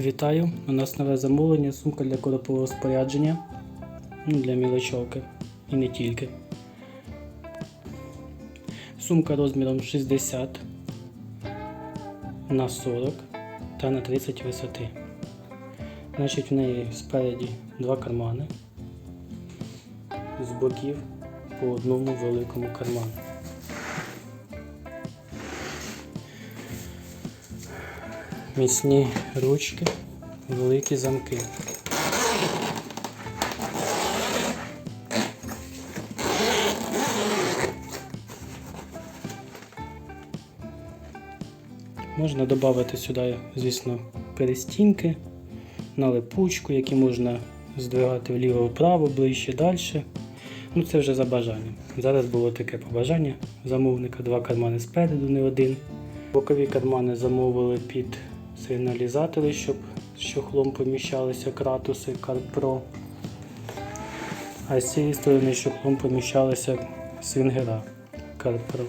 Вітаю! У нас нове замовлення, сумка для коропового спорядження ну, для мілочовки і не тільки. Сумка розміром 60 на 40 та на 30 висоти. Значить, в неї спереді два кармани, з боків по одному великому карману. Міцні ручки, великі замки. Можна додати сюди, звісно, перестінки на липучку, які можна здвигати вліво-вправо, ближче далі. Ну, це вже за бажанням. Зараз було таке побажання замовника, два кармани спереду, не один. Бокові кармани замовили під сигналізатори, щоб з поміщалися кратуси CarPro. А з цієї сторони з чохлом поміщалися свінгера CarPro.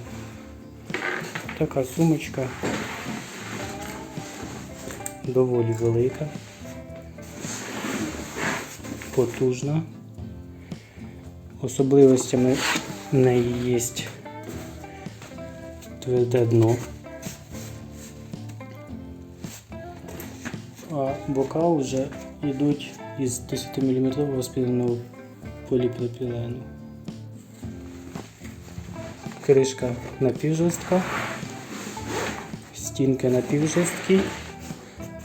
Така сумочка доволі велика, потужна. Особливостями в неї є тверде дно. А бока вже йдуть із 10 мм спільного поліпропілену. Кришка напівжорстка, стінки напівжорсткі,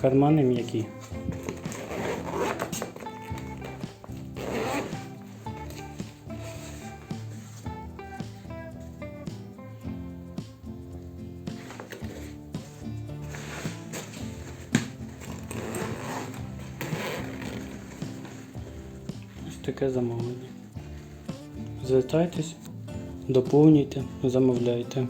кармани м'які. Таке замовлення. Звертайтесь, доповнюйте, замовляйте.